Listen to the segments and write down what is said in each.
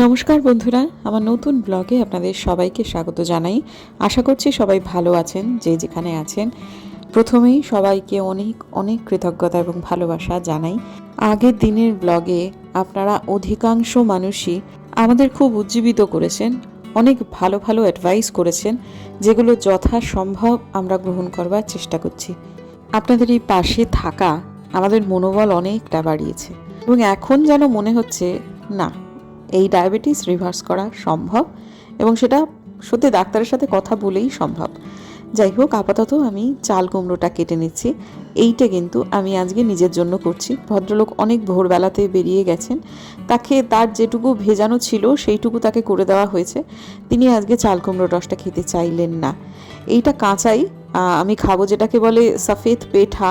নমস্কার বন্ধুরা, আমার নতুন ব্লগে আপনাদের সবাইকে স্বাগত জানাই। আশা করছি সবাই ভালো আছেন, যে যেখানে আছেন। প্রথমেই সবাইকে অনেক অনেক কৃতজ্ঞতা এবং ভালোবাসা জানাই। আগের দিনের ব্লগে আপনারা অধিকাংশ মানুষই আমাদের খুব উজ্জীবিত করেছেন, অনেক ভালো ভালো অ্যাডভাইস করেছেন, যেগুলো যথাসম্ভব আমরা গ্রহণ করবার চেষ্টা করছি। আপনাদের এই পাশে থাকা আমাদের মনোবল অনেকটা বাড়িয়েছে এবং এখন যেন মনে হচ্ছে, না এই ডায়াবেটিস রিভার্স করা সম্ভব এবং সেটা সত্যি ডাক্তারের সাথে কথা বলেই সম্ভব। যাই হোক, আপাতত আমি চাল কুমড়োটা কেটে নিচ্ছি। এইটা কিন্তু আমি আজকে নিজের জন্য করছি। ভদ্রলোক অনেক ভোরবেলাতে বেরিয়ে গেছেন। তাকে তার যেটুকু ভেজানো ছিল সেইটুকু তাকে করে দেওয়া হয়েছে। তিনি আজকে চাল কুমড়ো রসটা খেতে চাইলেন না। এইটা কাঁচাই আমি খাব যেটাকে বলে সফেদ পেঠা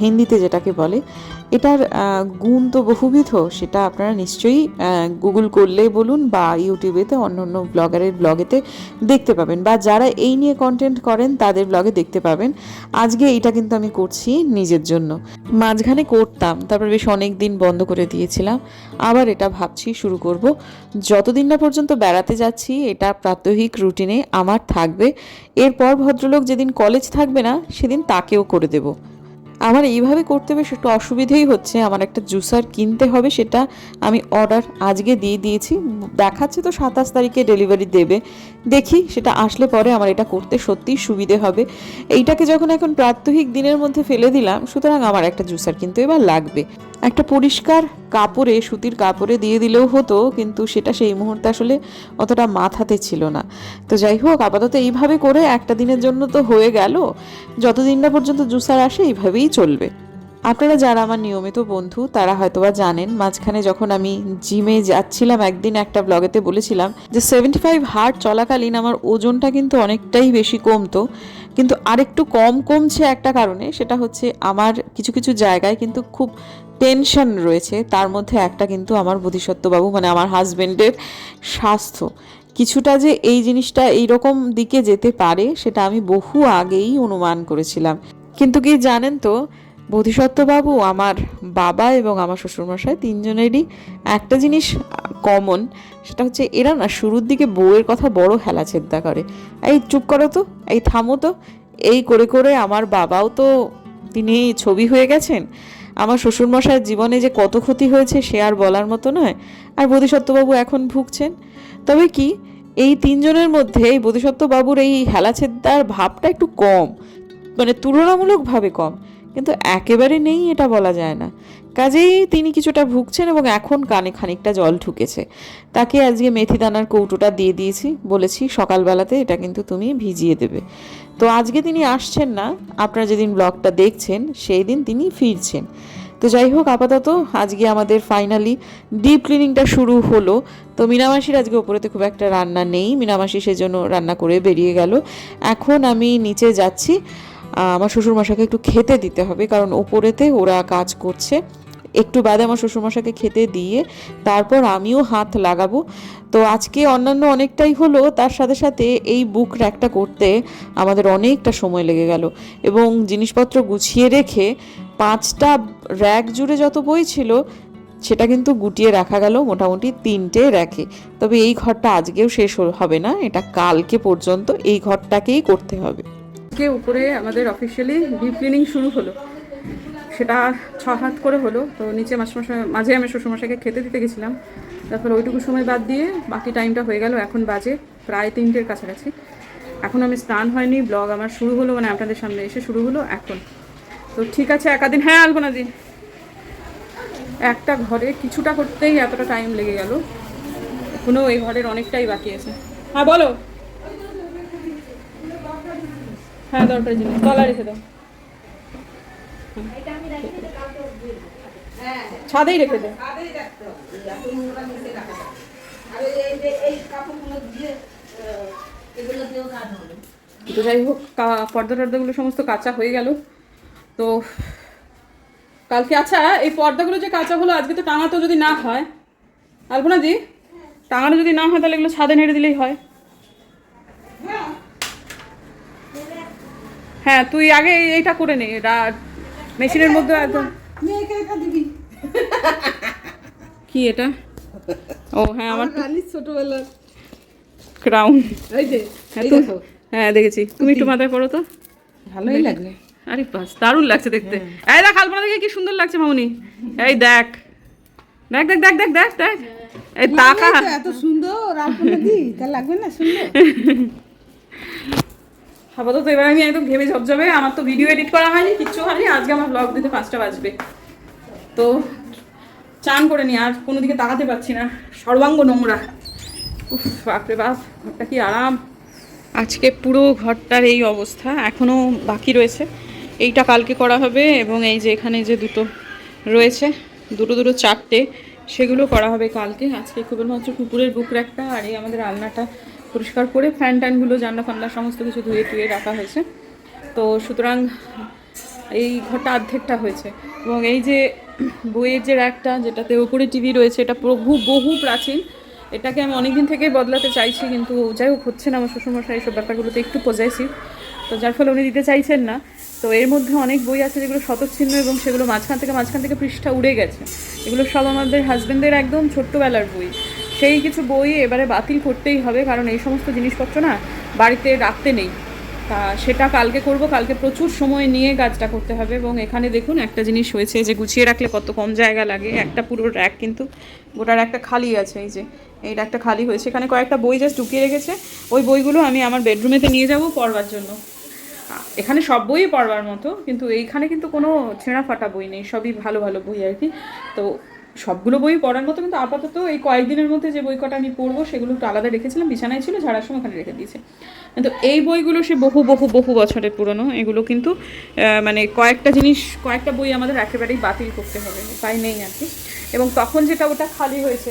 হিন্দিতে যেটাকে বলে। এটার গুণ তো বহুবিধ, সেটা আপনারা নিশ্চয়ই গুগল করলে বলুন বা ইউটিউবেতে অন্য অন্য ব্লগারের ব্লগেতে দেখতে পাবেন বা যারা এই নিয়ে কন্টেন্ট করেন তাদের ব্লগে দেখতে পাবেন। আজকে এইটা কিন্তু আমি করছি নিজের জন্য। মাঝখানে করতাম, তারপর বেশ অনেক দিন বন্ধ করে দিয়েছিলাম। আবার এটা ভাবছি শুরু করব। যতদিন না পর্যন্ত বেড়াতে যাচ্ছি, এটা প্রাত্যহিক রুটিনে আমার থাকবে। এরপর ভদ্রলোক যেদিন কলেজ থাকবে না, সেদিন তাকেও করে দেব। আমার এইভাবে করতে বেশ একটু অসুবিধেই হচ্ছে। আমার একটা জুসার কিনতে হবে, সেটা আমি অর্ডার আজকে দিয়ে দিয়েছি। দেখাচ্ছে তো সাতাশ তারিখে ডেলিভারি দেবে। দেখি, সেটা আসলে পরে আমার এটা করতে সত্যিই সুবিধে হবে। এইটাকে যখন এখন প্রাত্যহিক দিনের মধ্যে ফেলে দিলাম, সুতরাং আমার একটা জুসার কিন্তু এবার লাগবে। একটা পরিষ্কার কাপড়ে, সুতির কাপড়ে দিয়ে দিলেও হতো, কিন্তু সেটা সেই মুহূর্তে আসলে অতটা মাথাতে ছিল না। তো যাই হোক, আপাতত এইভাবে করে একটা দিনের জন্য তো হয়ে গেল। যতদিন না পর্যন্ত জুসার আসে, এইভাবেই চলবে। আপনারা যারা আমার নিয়মিত বন্ধু, তারা হয়তোবা জানেন, মাঝখানে যখন আমি জিমে যাচ্ছিলাম, একদিন একটা ব্লগেতে বলেছিলাম যে সেভেন্টি ফাইভ হার্ট চলাকালীন আমার ওজনটা কিন্তু অনেকটাই বেশি কমতো। কিন্তু আরেকটু কম কমছে একটা কারণে, সেটা হচ্ছে আমার কিছু কিছু জায়গায় কিন্তু খুব টেনশন রয়েছে। তার মধ্যে একটা কিন্তু আমার বোধিসত্ত্ববাবু মানে আমার হাজবেন্ডের স্বাস্থ্য। কিছুটা যে এই জিনিসটা এইরকম দিকে যেতে পারে, সেটা আমি বহু আগেই অনুমান করেছিলাম। কিন্তু কি জানেন তো, বোধিসত্ত্ববাবু, আমার বাবা এবং আমার শ্বশুরমশাই তিনজনেরই একটা জিনিস কমন, সেটা হচ্ছে এরা না শুরুর দিকে বউয়ের কথা বড় হেলা চিন্তা করে। এই চুপ করো তো, এই থামো তো, এই করে করে আমার বাবাও তো তিনি ছবি হয়ে গেছেন। আমার শ্বশুরমশাইয়ের জীবনে যে কত ক্ষতি হয়েছে সে আর বলার মতো নয়, আর বোধিসত্ত্ববাবু এখন ভুগছেন। তবে কি, এই তিনজনের মধ্যে এই বোধিসত্ত্ববাবুর এই হেলাছেদ্দার ভাবটা একটু কম। মানে তুলনামূলকভাবে কম। কিন্তু একেবারে নেই এটা বলা যায় না। কাজেই তিনি কিছুটা ভুগছেন এবং এখন কানে খানিকটা জল ঢুকেছে। তাকে আজকে মেথি দানার কৌটোটা দিয়ে দিয়েছি। বলেছি, সকালবেলাতে এটা কিন্তু তুমি ভিজিয়ে দেবে। তো আজকে তিনি আসছেন না। আপনারা যেদিন ব্লগটা দেখছেন, সেই দিন তিনি ফিরছেন। তো যাই হোক, আপাতত আজকে আমাদের ফাইনালি ডিপ ক্লিনিংটা শুরু হলো। তো মিনামাসির আজকে ওপরেতে খুব একটা রান্না নেই। মিনামাসি সেজন্য রান্না করে বেরিয়ে গেল। এখন আমি নিচে যাচ্ছি। আমার শ্বশুরমশাকে একটু খেতে দিতে হবে, কারণ ওপরেতে ওরা কাজ করছে। একটু বাদে আমার শ্বশুরমশাকে খেতে দিয়ে তারপর আমিও হাত লাগাবো। তো আজকে অন্যান্য অনেকটাই হলো, তার সাথে সাথে এই বুক র্যাকটা করতে আমাদের অনেকটা সময় লেগে গেল। এবং জিনিসপত্র গুছিয়ে রেখে পাঁচটা র্যাক জুড়ে যত বই ছিল, সেটা কিন্তু গুটিয়ে রাখা গেল মোটামুটি তিনটে র্যাকে তবে এই ঘরটা আজকেও শেষ হবে না, এটা কালকে পর্যন্ত এই ঘরটাকেই করতে হবে। আজকে উপরে আমাদের অফিসিয়ালি ডিপ ক্লিনিং শুরু হলো। সেটা ছ হাত করে হলো। তো নিচে মাসমশাই মাঝে আমি শ্বশুরমশাইকে খেতে দিতে গেছিলাম। তারপর ওইটুকু সময় বাদ দিয়ে বাকি টাইমটা হয়ে গেল। এখন বাজে প্রায় তিনটের কাছাকাছি। এখন আমি স্নান হয়নি ব্লগ আমার শুরু হলো মানে আপনাদের সামনে এসে শুরু হলো এখন। তো ঠিক আছে, একাদিন হ্যাঁ আলপনা দি একটা ঘরে কিছুটা করতেই এতটা টাইম লেগে গেল। এখনও এই ঘরের অনেকটাই বাকি আছে। হ্যাঁ বলো। হ্যাঁ দরকারি জিনিস তলা রেখে দাও। ছাদেই রেখে দাও। তো যাই হোক পর্দা টর্দাগুলো সমস্ত কাঁচা হয়ে গেল। তো কালকে আচ্ছা এই পর্দাগুলো যে কাঁচা হলো, আজকে তো টাঙাতো যদি না হয়। আলপনা দি টাঙানো যদি না হয়, তাহলে এগুলো ছাদে নেড়ে দিলেই হয়। হ্যাঁ তুই আগে এইটা করে নে এটা মেশিনের মধ্যে কি এটা? ও হ্যাঁ আমার রানীর ছোটবেলার। ক্রাউন হ্যাঁ হ্যাঁ দেখেছি। তুমি একটু মাথায় পড়ো তো। ভালোই লাগবে আরে বাস দারুণ লাগছে দেখতে। এই দেখ আলপনা দেখে কি সুন্দর লাগছে মামুনি। এই দেখ। দেখ দেখ দেখ দেখ দেখ দেখ। এই তাকা। এত সুন্দর আপনার দি তা লাগবে না সুন্দর? আপাতত এবার আমি একদম ঘেমে ঝপঝপে আমার তো ভিডিও এডিট করা হয়নি, কিচ্ছু হয়নি, আজকে আমার ব্লগ দিতে পাঁচটা বাজবে। তো চান করে নি, আর কোনো দিকে তাকাতে পারছি না, সর্বাঙ্গ নোংরা। উফ, বাপরে বাপ, ঘরটা কি আরাম। আজকে পুরো ঘরটার এই অবস্থা এখনও বাকি রয়েছে। এইটা কালকে করা হবে, এবং এই যে এখানে যে দুটো রয়েছে, দুটো দুটো চারটে, সেগুলো করা হবে কালকে। আজকে কেবলমাত্র কুকুরের বুক একটা আর এই আমাদের আলনাটা পরিষ্কার করে ফ্যান ট্যানগুলো, জানলা ফান্না সমস্ত কিছু ধুয়ে টুয়ে রাখা হয়েছে। তো সুতরাং এই ঘরটা অর্ধেকটা হয়েছে। এবং এই যে বইয়ের যে র্যাকটা, যেটাতে ওপরে টিভি রয়েছে, এটা প্রভু বহু প্রাচীন। এটাকে আমি অনেকদিন থেকেই বদলাতে চাইছি, কিন্তু যাই হোক, হচ্ছে না আমার শ্বশুরমশাই এইসব ব্যাপারগুলোতে একটু পজেসিভ তো যার ফলে উনি দিতে চাইছেন না। তো এর মধ্যে অনেক বই আছে যেগুলো শতচ্ছিন্ন এবং সেগুলো মাঝখান থেকে মাঝখান থেকে পৃষ্ঠা উড়ে গেছে। এগুলো সব আমাদের হাজব্যান্ডের একদম ছোট্টবেলার বই। সেই কিছু বই এবারে বাতিল করতেই হবে, কারণ এই সমস্ত জিনিসপত্র না বাড়িতে রাখতে নেই। তা সেটা কালকে করব, কালকে প্রচুর সময় নিয়ে কাজটা করতে হবে এবং এখানে দেখুন একটা জিনিস হয়েছে, যে গুছিয়ে রাখলে কত কম জায়গা লাগে, একটা পুরো র্যাক কিন্তু গোটার একটা খালি আছে, এই যে, এই র্যাকটা খালি হয়েছে। এখানে কয়েকটা বই জাস্ট ঢুকিয়ে রেখেছে, ওই বইগুলো আমি আমার বেডরুমেতে নিয়ে যাব পড়বার জন্য। এখানে সব বইই পড়বার মতো, কিন্তু এইখানে কিন্তু কোনো ছেঁড়া ফাটা বই নেই, সবই ভালো ভালো বই আর কি। তো সবগুলো বই পড়ার মতো, কিন্তু আপাতত এই কয়েকদিনের মধ্যে যে বই কটা আমি পড়ব সেগুলো একটু আলাদা রেখেছিলাম, বিছানায় ছিল, ঝাড়ার সময় ওখানে রেখে দিয়েছে। কিন্তু এই বইগুলো সে বহু বহু বহু বছরের পুরনো, এগুলো কিন্তু মানে কয়েকটা জিনিস, কয়েকটা বই আমাদের একেবারেই বাতিল করতে হবে, উপায় নেই আর কি। এবং তখন যেটা, ওটা খালি হয়েছে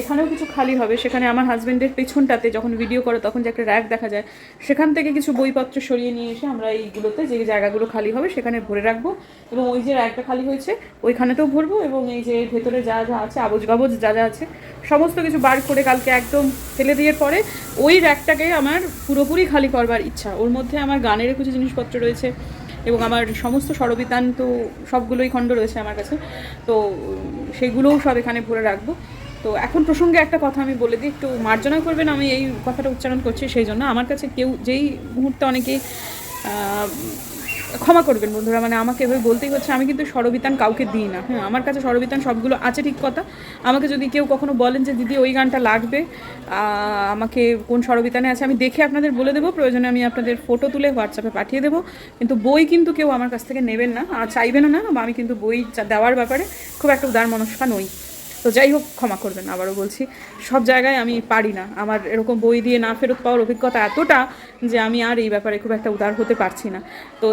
এখানেও কিছু খালি হবে। সেখানে আমার হাজবেন্ডের পেছনটাতে যখন ভিডিও করে তখন যে একটা র্যাক দেখা যায়, সেখান থেকে কিছু বইপত্র সরিয়ে নিয়ে এসে আমরা এইগুলোতে যে জায়গাগুলো খালি হবে সেখানে ভরে রাখব এবং ওই যে র্যাকটা খালি হয়েছে, ওইখানেতেও ভরবো এবং এই যে ভেতরে যা যা আছে আবজ গাবজ যা যা আছে, সমস্ত কিছু বার করে কালকে একদম ফেলে দিয়ে পরে ওই র্যাকটাকে আমার পুরোপুরি খালি করবার ইচ্ছা। ওর মধ্যে আমার গানেরও কিছু জিনিসপত্র রয়েছে এবং আমার সমস্ত সরবিতান তো সবগুলোই খণ্ড রয়েছে আমার কাছে। তো সেগুলোও সব এখানে ভরে রাখব। তো এখন প্রসঙ্গে একটা কথা আমি বলে দিই একটু মার্জনা করবেন আমি এই কথাটা উচ্চারণ করছি সেই জন্য। আমার কাছে কেউ যেই মুহূর্তে অনেকেই আহ, ক্ষমা করবেন বন্ধুরা মানে আমাকে এভাবে বলতেই হচ্ছে আমি কিন্তু সরবিতান কাউকে দিই না। হ্যাঁ আমার কাছে সরবিতান সবগুলো আছে ঠিক কথা। আমাকে যদি কেউ কখনো বলেন যে দিদি ওই গানটা লাগবে আমাকে কোন সরবিতানে আছে? আমি দেখে আপনাদের বলে দেবো প্রয়োজনে আমি আপনাদের ফটো তুলে হোয়াটসঅ্যাপে পাঠিয়ে দেবো। কিন্তু বই কিন্তু কেউ আমার কাছ থেকে নেবেন না আর চাইবেনও না আমি কিন্তু বই দেওয়ার ব্যাপারে খুব একটা উদার মনস্কা নই। তো যাই হোক, ক্ষমা করবেন, আবারও বলছি। সব জায়গায় আমি পারি না। আমার এরকম বই দিয়ে না ফেরত পাওয়ার অভিজ্ঞতা এতটা যে আমি আর এই ব্যাপারে খুব একটা উদার হতে পারছি না। তো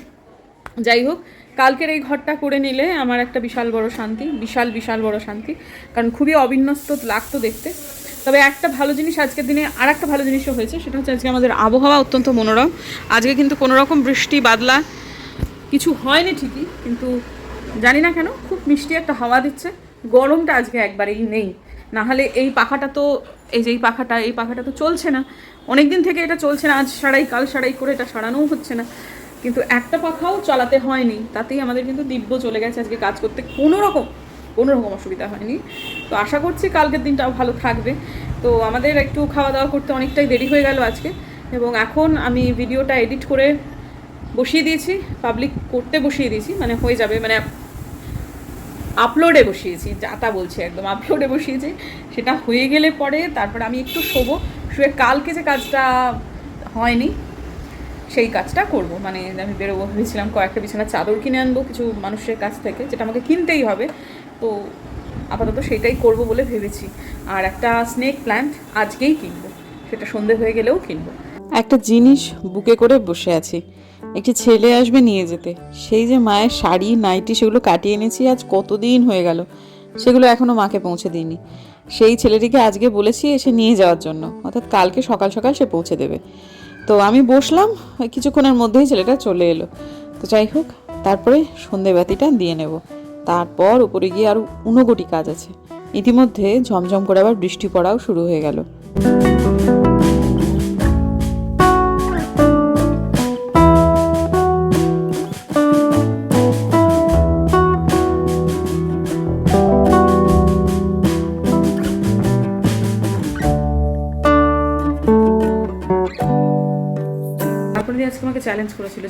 যাই হোক, কালকের এই ঘরটা করে নিলে আমার একটা বিশাল বড় শান্তি, বিশাল বিশাল বড় শান্তি। কারণ খুবই অবিন্যস্ত লাগতো দেখতে। তবে একটা ভালো জিনিস আজকের দিনে আর একটা ভালো জিনিসও হয়েছে, সেটা হচ্ছে আজকে আমাদের আবহাওয়া অত্যন্ত মনোরম। আজকে কিন্তু কোনো রকম বৃষ্টি, বাদলা কিছু হয়নি ঠিকই, কিন্তু জানি না কেন, খুব মিষ্টি একটা হাওয়া দিচ্ছে। গরমটা আজকে একবারেই নেই। না হলে এই পাখাটা তো, এই যে এই পাখাটা এই পাখাটা তো চলছে না। অনেক দিন থেকে এটা চলছে না, আজ সারাই কাল সারাই করে এটা সারানোও হচ্ছে না। কিন্তু একটা পাখাও চালাতে হয়নি, তাতেই আমাদের কিন্তু দিব্য চলে গেছে আজকে কাজ করতে। কোনো রকম কোনো রকম অসুবিধা হয়নি। তো আশা করছি কালকের দিনটাও ভালো থাকবে। তো আমাদের একটু খাওয়া দাওয়া করতে অনেকটাই দেরি হয়ে গেল আজকে। এবং এখন আমি ভিডিওটা এডিট করে বসিয়ে দিয়েছি, পাবলিক করতে বসিয়ে দিয়েছি মানে হয়ে যাবে মানে আপলোডে বসিয়েছি, যা তা বলছি একদম, আপলোডে বসিয়েছি। সেটা হয়ে গেলে পরে তারপর আমি একটু শোবো। শুয়ে কালকে যে কাজটা হয়নি, সেই কাজটা করব। মানে আমি বেরোবো ভেবেছিলাম কয়েকটা বিছানা চাদর কিনে আনব কিছু মানুষের কাছ থেকে, যেটা আমাকে কিনতেই হবে। তো আপাতত সেটাই করব বলে ভেবেছি। আর একটা স্নেক প্ল্যান্ট আজকেই কিনবো, সেটা সন্ধে হয়ে গেলেও কিনবো। একটা জিনিস বুকে করে বসে আছি। একটি ছেলে আসবে নিয়ে যেতে। সেই যে মায়ের শাড়ি, নাইটি সেগুলো কাটিয়ে এনেছি, আজ কতদিন হয়ে গেল। সেগুলো এখনও মাকে পৌঁছে দিইনি। সেই ছেলেটিকে আজকে বলেছি এসে নিয়ে যাওয়ার জন্য। অর্থাৎ কালকে সকাল সকাল সে পৌঁছে দেবে। তো আমি বসলাম, কিছুক্ষণের মধ্যেই ছেলেটা চলে এলো। তো যাই হোক, তারপরে সন্ধেবাতিটা দিয়ে নেব। তারপর উপরে গিয়ে আরও উনগোটি কাজ আছে। ইতিমধ্যে ঝমঝম করে আবার বৃষ্টি পড়াও শুরু হয়ে গেল।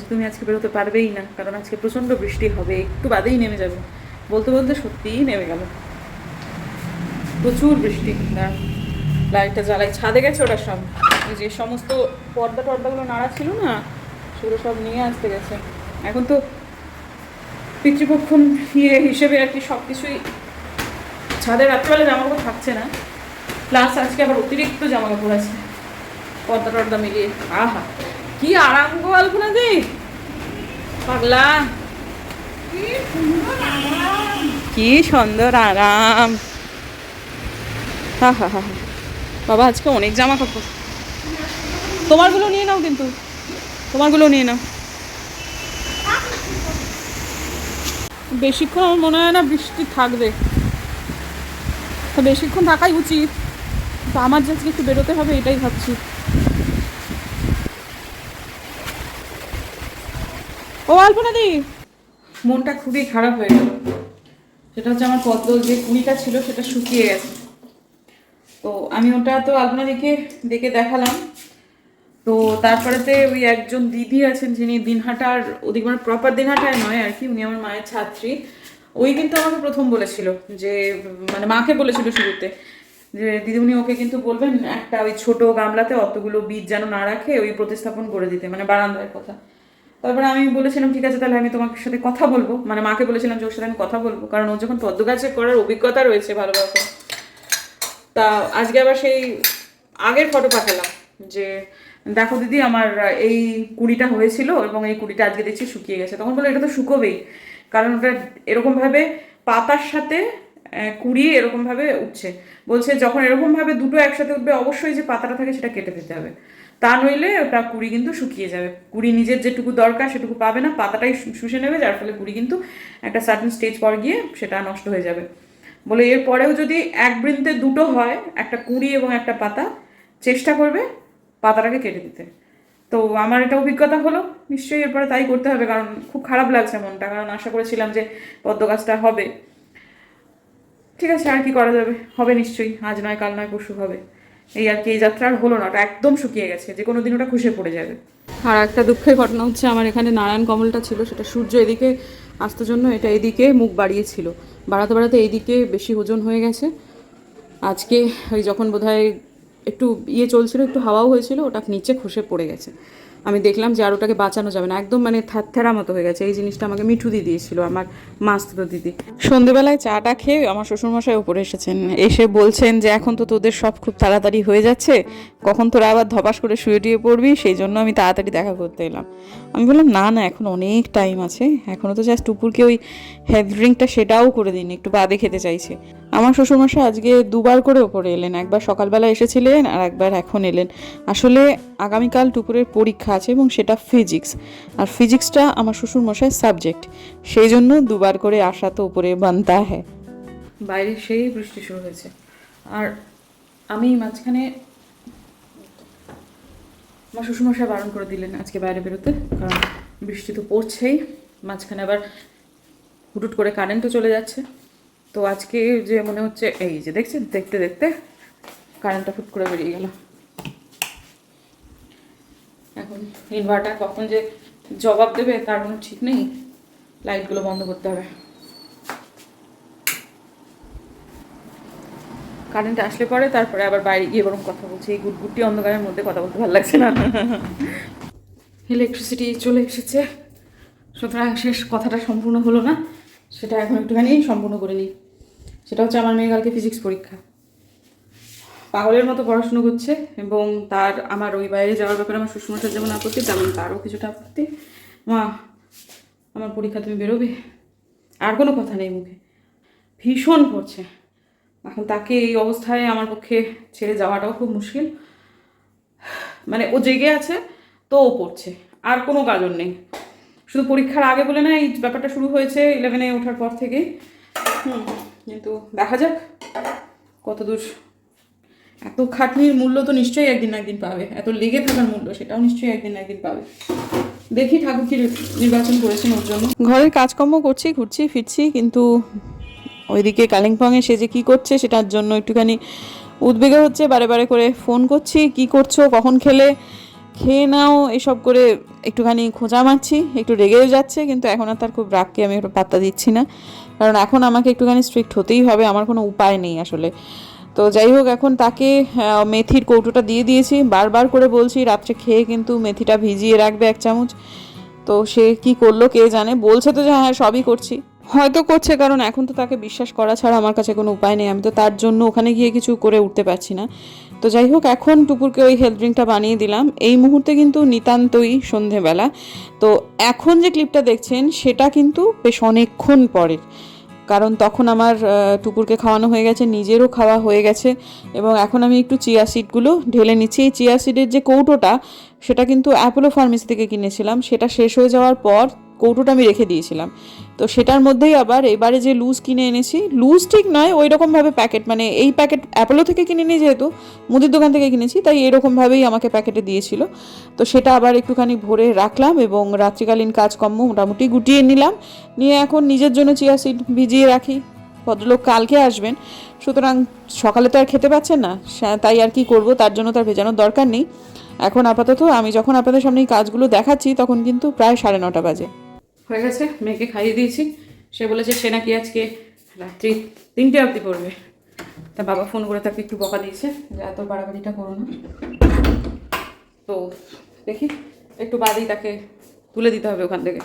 তুমি আজকে বেরোতে পারবেই না, কারণ আজকে প্রচণ্ড বৃষ্টি হবে, একটু বাদেই নেমে যাবে। বলতে বলতে সত্যিই নেমে গেল। প্রচুর বৃষ্টি লাইটটা জ্বালাই, ছাদে গেছে ওটা সব। যে সমস্ত পর্দা টর্দাগুলো নাড়া ছিল না, সেগুলো সব নিয়ে আসতে গেছে। এখন তো পিতৃপক্ষ ইয়ে হিসেবে আর কি সব কিছুই ছাদে রাত্রিবেলা জামা কাপড় থাকছে না। প্লাস আজকে আবার অতিরিক্ত জামা কাপড় আছে। পর্দা টর্দা মিলিয়ে, আহা। কি আরাম গো আলপনা দি পাগলা। কি সুন্দর আরাম। বাবা, আজকে অনেক জামা কাপড়। তোমারগুলো নিয়ে নাও কিন্তু। তোমারগুলো নিয়ে নাও। বেশিক্ষণ আমার মনে হয় না বৃষ্টি থাকবে। তো বেশিক্ষণ থাকাই উচিত। তো আমার যে আজকে একটু বেরোতে হবে, এটাই ভাবছি। ও আলপনা দি। মনটা খুবই খারাপ হয়ে গেল। সেটা হচ্ছে আমার পদ্ম যে কুড়িটা ছিল সেটা শুকিয়ে গেছে। তো আমি ওটা তো আলপনাদিকে ডেকে দেখালাম। তো তারপরেতে ওই একজন দিদি আছেন যিনি দিনহাটার, ওদিক মানে প্রপার দিনহাটায় নয় আর কি, উনি আমার মায়ের ছাত্রী। ওই কিন্তু আমাকে প্রথম বলেছিল যে মানে মাকে বলেছিল শুরুতে যে দিদিমণি ওকে কিন্তু বলবেন একটা ওই ছোট গামলাতে অতগুলো বীজ যেন না রাখে, ওই প্রতিস্থাপন করে দিতে। মানে বারান্দার কথা। তারপরে আমি বলেছিলাম ঠিক আছে তাহলে আমি তোমার সাথে কথা বলব। মানে মাকে বলেছিলাম যে ওর সাথে আমি কথা বলব। কারণ ও যখন পদ্ম গাছে করার অভিজ্ঞতা রয়েছে ভালো রকম তা আজকে আবার সেই আগের ফটো পাঠালাম যে দেখো দিদি আমার এই কুড়িটা হয়েছিল এবং এই কুড়িটা আজকে দেখছি শুকিয়ে গেছে। তখন বলে এটা তো শুকোবেই। কারণ ওটা এরকমভাবে পাতার সাথে আহ, কুড়ি এরকমভাবে উঠছে। বলছে যখন এরকমভাবে দুটো একসাথে উঠবে অবশ্যই যে পাতাটা থাকে সেটা কেটে দিতে হবে। তা নইলে ওটা কুড়ি কিন্তু শুকিয়ে যাবে। কুড়ি নিজের যেটুকু দরকার সেটুকু পাবে না, পাতাটাই শুষে নেবে, যার ফলে কুড়ি কিন্তু একটা সার্টেন স্টেজ পর গিয়ে সেটা নষ্ট হয়ে যাবে। বলে এর পরেও যদি এক বৃন্তে দুটো হয়, একটা কুড়ি এবং একটা পাতা, চেষ্টা করবে পাতাটাকে কেটে দিতে। তো আমার এটা অভিজ্ঞতা হলো, নিশ্চয়ই এরপরে তাই করতে হবে, কারণ খুব খারাপ লাগছে মনটা, কারণ আশা করেছিলাম যে পদ্ম গাছটা হবে। ঠিক আছে, আর কি করা যাবে? হবে নিশ্চয়ই, আজ নয়, কাল নয়, পরশু হবে। এই আর কি, এই যাত্রা আর হলো না, ওটা একদম শুকিয়ে গেছে, যে কোনো দিন ওটা খুশে পড়ে যাবে। আর একটা দুঃখের ঘটনা হচ্ছে, আমার এখানে নারায়ণ কমলটা ছিল, সেটা সূর্য এদিকে আসতে জন্য, এটা এদিকে মুখ বাড়িয়েছিল। বাড়াতে বাড়াতে এইদিকে বেশি ওজন হয়ে গেছে। আজকে ওই যখন বোধহয় একটু ইয়ে চলছিল, একটু হাওয়াও হয়েছিল, ওটা নিচে খসে পড়ে গেছে। আমি দেখলাম যে আর ওটাকে বাঁচানো যাবে না। একদম মানে থ্যারা মতো হয়ে গেছে। এই জিনিসটা আমাকে মিঠু দিয়ে দিয়েছিল, আমার মাস্তুতো দিদি। সন্ধেবেলায় চাটা খেয়ে আমার শ্বশুরমশাই উপরে এসেছেন। এসে বলছেন যে, এখন তো তোদের সব খুব তাড়াতাড়ি হয়ে যাচ্ছে। কখন তোরা আবার ধপাস করে শুয়ে টুয়ে পড়বি? সেই জন্য আমি তাড়াতাড়ি দেখা করতে এলাম। আমি বললাম, না না, এখন অনেক টাইম আছে। এখনও তো জাস্ট টুপুরকে ওই হেলথ ড্রিঙ্কটা সেটাও করে দিন একটু বাদে খেতে চাইছে। আমার শ্বশুরমশাই আজকে দুবার করে ওপরে এলেন। একবার সকালবেলা এসেছিলেন আর একবার এখন এলেন। আসলে আগামীকাল টুপুরের পরীক্ষা আছে এবং সেটা ফিজিক্স আর ফিজিক্সটা আমার শ্বশুরমশাইয়ের সাবজেক্ট সেই জন্য দুবার করে আসা তো উপরে বানতা হ্যাঁ বাইরে সেই বৃষ্টি শুরু হয়েছে। আর আমি মাঝখানে আমার শ্বশুরমশাই বারণ করে দিলেন আজকে বাইরে বেরোতে, কারণ বৃষ্টি তো পড়ছেই। মাঝখানে আবার হুটুট করে কারেন্টও চলে যাচ্ছে। তো আজকে যে মনে হচ্ছে, এই যে দেখছেন, দেখতে দেখতে কারেন্টটা ফুট করে বেরিয়ে গেল। এখন ইনভার্টার কখন যে জবাব দেবে, তার কোনো ঠিক নেই। লাইটগুলো বন্ধ করতে হবে। কারেন্ট আসলে পরে, তারপরে আবার বাইরে গিয়ে বরং কথা বলছি। এই গুটগুটি অন্ধকারের মধ্যে কথা বলতে ভালো লাগছে না। ইলেকট্রিসিটি চলে এসেছে। সুতরাং শেষ কথাটা সম্পূর্ণ হলো না। সেটা এখন একটুখানি সম্পূর্ণ করে নিই। সেটা হচ্ছে আমার মেয়ে কালকে ফিজিক্স পরীক্ষা। পাগলের মতো পড়াশুনো করছে এবং তার আমার ওই বাইরে যাওয়ার ব্যাপারে আমার শ্বশুরমশার যেমন আপত্তি, তেমন তারও কিছুটা আপত্তি। মা, আমার পরীক্ষা তুমি বেরোবে? আর কোনো কথা নেই মুখে। ভীষণ পড়ছে। এখন তাকে এই অবস্থায় আমার পক্ষে ছেড়ে যাওয়াটাও খুব মুশকিল। মানে ও জেগে আছে, তো ও পড়ছে। আর কোনো কারণ নেই। শুধু পরীক্ষার আগে বলে না, এই ব্যাপারটা শুরু হয়েছে ইলেভেনে ওঠার পর থেকেই। হুম, কিন্তু দেখা যাক কত দূর এত খাটনির মূল্য তো নিশ্চয়ই একদিন একদিন পাবে। এত লেগে থাকার মূল্য, সেটাও নিশ্চয়ই একদিন একদিন পাবে। দেখি ঠাকুর কি নির্বাচন করেছেন ওর জন্য। ঘরের কাজকর্ম করছি, ঘুরছি, ফিরছি, কিন্তু ওইদিকে কালিম্পংয়ে সে যে কী করছে সেটার জন্য একটুখানি উদ্বেগে হচ্ছে, বারে বারে করে ফোন করছি, কি করছ, কখন খেলে, খেয়ে নাও, এসব করে একটুখানি খোঁজা মারছি, একটু রেগেও যাচ্ছে, কিন্তু এখন আর তার খুব রাগকে আমি একটু পাত্তা দিচ্ছি না। কারণ এখন আমাকে একটুখানি স্ট্রিক্ট হতেই হবে, আমার কোনো উপায় নেই আসলে। তো যাই হোক, এখন তাকে মেথির কৌটোটা দিয়ে দিয়েছি। বারবার করে বলছি, রাত্রে খেয়ে কিন্তু মেথিটা ভিজিয়ে রাখবে এক চামচ। তো সে কি করল কে জানে? বলছে তো যে হ্যাঁ সবই করছি। হয়তো করছে, কারণ এখন তো তাকে বিশ্বাস করা ছাড়া আমার কাছে কোনো উপায় নেই। আমি তো তার জন্য ওখানে গিয়ে কিছু করে উঠতে পারছি না। তো যাই হোক, এখন টুপুরকে ওই হেলথ ড্রিঙ্কটা বানিয়ে দিলাম। এই মুহূর্তে কিন্তু নিতান্তই সন্ধেবেলা। তো এখন যে ক্লিপটা দেখছেন, সেটা কিন্তু বেশ অনেকক্ষণ পরের। কারণ তখন আমার টুকুরকে খাওয়ানো হয়ে গেছে, নিজেরও খাওয়া হয়ে গেছে এবং এখন আমি একটু চিয়া সিডগুলো ঢেলে নিচ্ছি। এই চিয়া সিডের যে কৌটোটা, সেটা কিন্তু অ্যাপোলো ফার্মেসি থেকে কিনেছিলাম। সেটা শেষ হয়ে যাওয়ার পর কৌটোটা আমি রেখে দিয়েছিলাম। তো সেটার মধ্যেই আবার এবারে যে লুজ কিনে এনেছি লুজ ঠিক নয় ওই রকমভাবে প্যাকেট মানে এই প্যাকেট অ্যাপোলো থেকে কিনে নিই যেহেতু, মুদির দোকান থেকে কিনেছি, তাই এরকমভাবেই আমাকে প্যাকেটে দিয়েছিল। তো সেটা আবার একটুখানি ভরে রাখলাম এবং রাত্রিকালীন কাজকর্ম মোটামুটি গুটিয়ে নিলাম। নিয়ে এখন নিজের জন্য চিয়া সিড ভিজিয়ে রাখি। ভদ্রলোক কালকে আসবেন, সুতরাং সকালে তো আর খেতে পাচ্ছেন না তাই আর কি করব, তার জন্য তার ভেজানোর দরকার নেই। এখন আপাতত আমি যখন আপনাদের সামনে এই কাজগুলো দেখাচ্ছি, তখন কিন্তু প্রায় সাড়ে নটা বাজে। হয়ে গেছে, মেয়েকে খাইয়ে দিয়েছি। সে বলেছে, সে নাকি আজকে রাত্রি তিনটে অবধি পড়বে। তা বাবা ফোন করে তাকে একটু বকা দিয়েছে, যে, এত বাড়াবাড়িটা করো না। তো দেখি, একটু বাদেই তাকে তুলে দিতে হবে ওখান থেকে।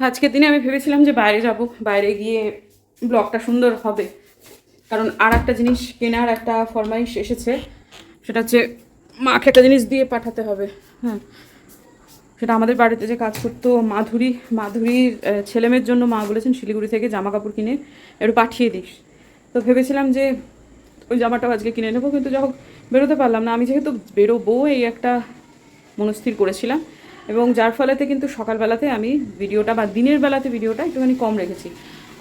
আজকের দিনে আমি ভেবেছিলাম যে বাইরে যাব, বাইরে গিয়ে ব্লগটা সুন্দর হবে। কারণ আর একটা জিনিস কেনার একটা ফরমাইশ এসেছে, সেটা হচ্ছে মাকে একটা জিনিস দিয়ে পাঠাতে হবে। হ্যাঁ সেটা আমাদের বাড়িতে যে কাজ করতো মাধুরী, মাধুরীর ছেলেমেয়ের জন্য মা বলেছেন শিলিগুড়ি থেকে জামা কাপড় কিনে একটু পাঠিয়ে দিস। তো ভেবেছিলাম যে ওই জামাটাও আজকে কিনে নেব, কিন্তু যখন বেরোতে পারলাম না। আমি যেহেতু বেরোবো এই একটা মনস্থির করেছিলাম এবং যার ফলেতে কিন্তু সকালবেলাতে আমি ভিডিওটা বা দিনের বেলাতে ভিডিওটা একটুখানি কম রেখেছি।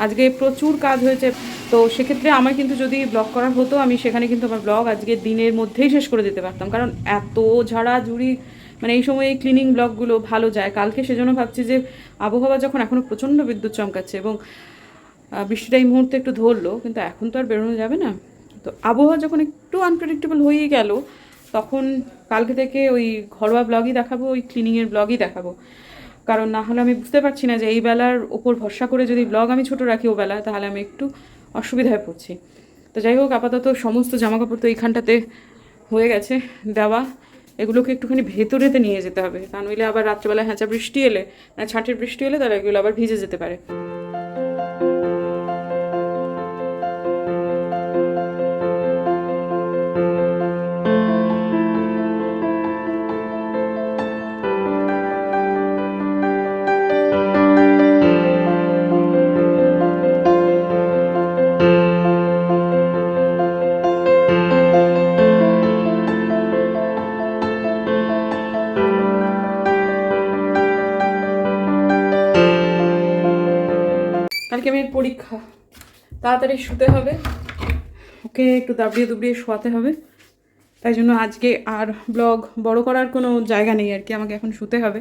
আজকে প্রচুর কাজ হয়েছে, তো সেক্ষেত্রে আমার কিন্তু যদি ব্লগ করার হতো, আমি সেখানে কিন্তু আমার ব্লগ আজকে দিনের মধ্যেই শেষ করে দিতে পারতাম। কারণ এত ঝাড়াঝুড়ি মানে এই সময় ক্লিনিং ব্লগগুলো ভালো যায়। কালকে সেজন্য ভাবছি যে আবহাওয়া যখন এখনও প্রচণ্ড বিদ্যুৎ চমকাচ্ছে এবং বৃষ্টিটা এই মুহূর্তে একটু ধরলো, কিন্তু এখন তো আর বেরোনো যাবে না। তো আবহাওয়া যখন একটু আনপ্রেডিক্টেবল হয়েই গেল, তখন কালকে থেকে ওই ঘরোয়া ব্লগই দেখাবো, ওই ক্লিনিংয়ের ব্লগই দেখাবো। কারণ না হলে আমি বুঝতে পারছি না যে এই বেলার ওপর ভরসা করে যদি ব্লগ আমি ছোট রাখি ও বেলা তাহলে আমি একটু অসুবিধায় পড়ছি। তো যাই হোক, আপাতত সমস্ত জামাকাপড় তো এইখানটাতে হয়ে গেছে দেওয়া। এগুলোকে একটুখানি ভেতরেতে নিয়ে যেতে হবে। তা নইলে আবার রাত্রেবেলা হ্যাঁচা বৃষ্টি এলে মানে ছাঁটের বৃষ্টি এলে তাহলে এগুলো আবার ভিজে যেতে পারে। তাড়াতাড়ি শুতে হবে। ওকে একটু দাবড়িয়ে দুবড়িয়ে শোয়াতে হবে। তাই জন্য আজকে আর ব্লগ বড় করার কোনো জায়গা নেই আর কি, আমাকে এখন শুতে হবে।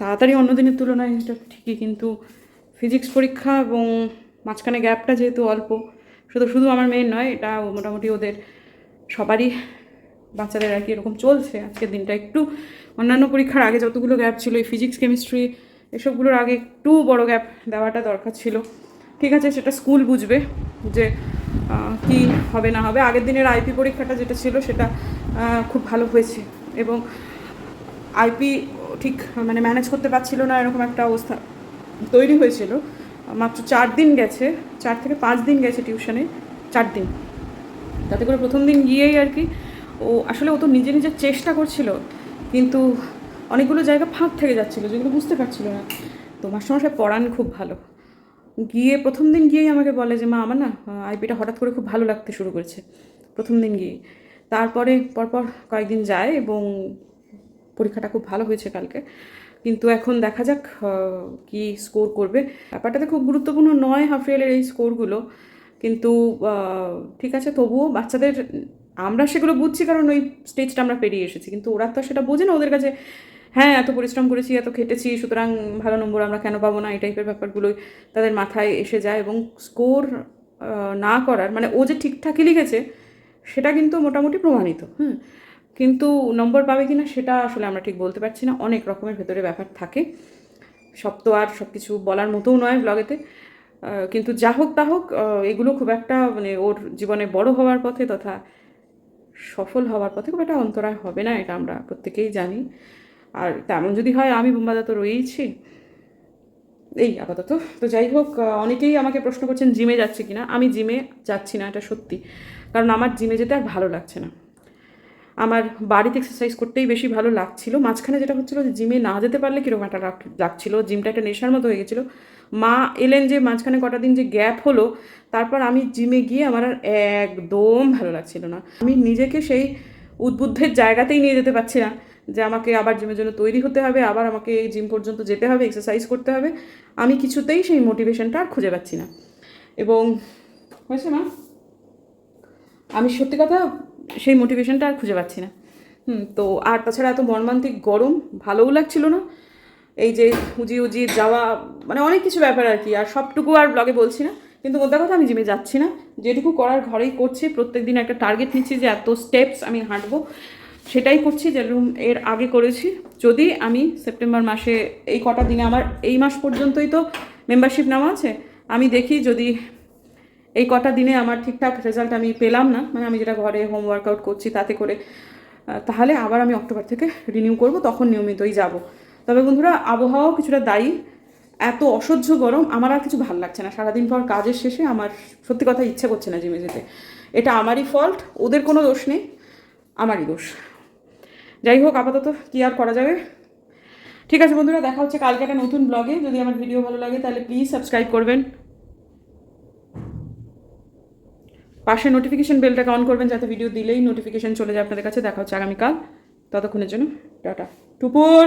তাড়াতাড়ি অন্য দিনের তুলনায় এটা ঠিকই, কিন্তু ফিজিক্স পরীক্ষা এবং মাঝখানে গ্যাপটা যেহেতু অল্প, শুধু শুধু আমার মেয়ের নয়, এটা মোটামুটি ওদের সবারই, বাচ্চাদের আর কি এরকম চলছে। আজকের দিনটা একটু অন্যান্য পরীক্ষার আগে যতগুলো গ্যাপ ছিল, এই ফিজিক্স কেমিস্ট্রি এসবগুলোর আগে একটু বড় গ্যাপ দেওয়াটা দরকার ছিল। ঠিক আছে, সেটা স্কুল বুঝবে যে কি হবে না হবে। আগের দিনের আইপি পরীক্ষাটা যেটা ছিল সেটা খুব ভালো হয়েছে এবং আইপি ঠিক মানে ম্যানেজ করতে পারছিল না, এরকম একটা অবস্থা তৈরি হয়েছিল। মাত্র চার দিন গেছে, চার থেকে পাঁচ দিন গেছে টিউশনে, চার দিন। তাতে করে প্রথম দিন গিয়েই আর কি, ও আসলে ও তো নিজে নিজে চেষ্টা করছিল, কিন্তু অনেকগুলো জায়গা ফাঁক থেকে যাচ্ছিল, যেগুলো বুঝতে পারছিল না। তো মাস্টারমশাই পড়ান খুব ভালো। গিয়ে প্রথম দিন গিয়েই আমাকে বলে যে, মা, আমার না আইপিটা হঠাৎ করে খুব ভালো লাগতে শুরু করেছে। প্রথম দিন গিয়ে। তারপরে পরপর কয়েকদিন যায় এবং পরীক্ষাটা খুব ভালো হয়েছে কালকে। কিন্তু এখন দেখা যাক কি স্কোর করবে। ব্যাপারটাতে খুব গুরুত্বপূর্ণ নয় হাফ রিয়েলের এই স্কোরগুলো। কিন্তু ঠিক আছে, তবুও বাচ্চাদের, আমরা সেগুলো বুঝছি কারণ ওই স্টেজটা আমরা পেরিয়ে এসেছি। কিন্তু ওরা তো সেটা বোঝে না ওদের কাছে হ্যাঁ এত পরিশ্রম করেছি, এত খেটেছি, সুতরাং ভালো নম্বর আমরা কেন পাবো না? এই টাইপের ব্যাপারগুলোই তাদের মাথায় এসে যায় এবং স্কোর না করার মানে ও যে ঠিকঠাকই লিখেছে, সেটা কিন্তু মোটামুটি প্রমাণিত, হুম? কিন্তু নম্বর পাবে কি না সেটা আসলে আমরা ঠিক বলতে পারছি না। অনেক রকমের ভেতরে ব্যাপার থাকে। সব তো আর সব কিছু বলার মতোও নয় ব্লগেতে কিন্তু যা হোক তা হোক এগুলো খুব একটা মানে ওর জীবনে বড় হওয়ার পথে তথা সফল হওয়ার পথে খুব একটা অন্তরায় হবে না, এটা আমরা প্রত্যেকেই জানি। আর তেমন যদি হয় আমি বোম্বাদা তো রয়েইছি। এই আপাতত। তো যাই হোক অনেকেই আমাকে প্রশ্ন করছেন, জিমে যাচ্ছে কিনা? আমি জিমে যাচ্ছি না, এটা সত্যি। কারণ আমার জিমে যেতে আর ভালো লাগছে না। আমার বাড়িতে এক্সারসাইজ করতেই বেশি ভালো লাগছিল। মাঝখানে যেটা হচ্ছিল যে জিমে না যেতে পারলে কীরকম একটা লাগছিল, জিমটা একটা নেশার মতো হয়ে গেছিল। মা এলেন যে মাঝখানে কটা দিন যে গ্যাপ হলো, তারপর আমি জিমে গিয়ে আমার আর একদম ভালো লাগছিল না। আমি নিজেকে সেই উদ্বুদ্ধের জায়গাতেই নিয়ে যেতে পারছি না। যে আমাকে আবার জিমের জন্য তৈরি হতে হবে, আবার আমাকে এই জিম পর্যন্ত যেতে হবে এক্সারসাইজ করতে হবে। আমি কিছুতেই সেই মোটিভেশনটা আর খুঁজে পাচ্ছি না। এবং হয়েছে না আমি সত্যি কথা সেই মোটিভেশনটা আর খুঁজে পাচ্ছি না। হুম, তো আর তাছাড়া এত মর্মান্তিক গরম ভালোও লাগছিল না। এই যে উজি উজি যাওয়া মানে অনেক কিছু ব্যাপার আর কি, আর সবটুকু আর ব্লগে বলছি না। কিন্তু মোদ্দা কথা, আমি জিমে যাচ্ছি না। যেটুকু করার ঘরেই করছি প্রত্যেক দিন একটা টার্গেট নিচ্ছি যে এত স্টেপস আমি হাঁটবো। সেটাই করছি যেরকম এর আগে করেছি। যদি আমি সেপ্টেম্বর মাসে এই কটা দিনে আমার এই মাস পর্যন্তই তো মেম্বারশিপ নেওয়া আছে, আমি দেখি যদি এই কটা দিনে আমার ঠিকঠাক রেজাল্ট আমি পেলাম না মানে আমি যেটা ঘরে হোম ওয়ার্কআউট করছি তাতে করে তাহলে আবার আমি অক্টোবর থেকে রিনিউ করব, তখন নিয়মিতই যাব। তবে বন্ধুরা, আবহাওয়াও কিছুটা দায়ী। এত অসহ্য গরম, আমার আর কিছু ভালো লাগছে না। সারাদিন পর কাজের শেষে আমার সত্যি কথা ইচ্ছে করছে না জিমে যেতে। এটা আমারই ফল্ট ওদের কোনো দোষ নেই, আমারই দোষ। যাই হোক, আপাতত কী আর করা যাবে? ঠিক আছে বন্ধুরা, দেখা হচ্ছে কালকে একটা নতুন ব্লগে যদি আমার ভিডিও ভালো লাগে, তাহলে প্লিজ সাবস্ক্রাইব করবেন। পাশে নোটিফিকেশান বেলটাকে অন করবেন, যাতে ভিডিও দিলেই নোটিফিকেশন চলে যায় আপনাদের কাছে। দেখা হচ্ছে আগামীকাল। ততক্ষণের জন্য, টাটা। টুপুর!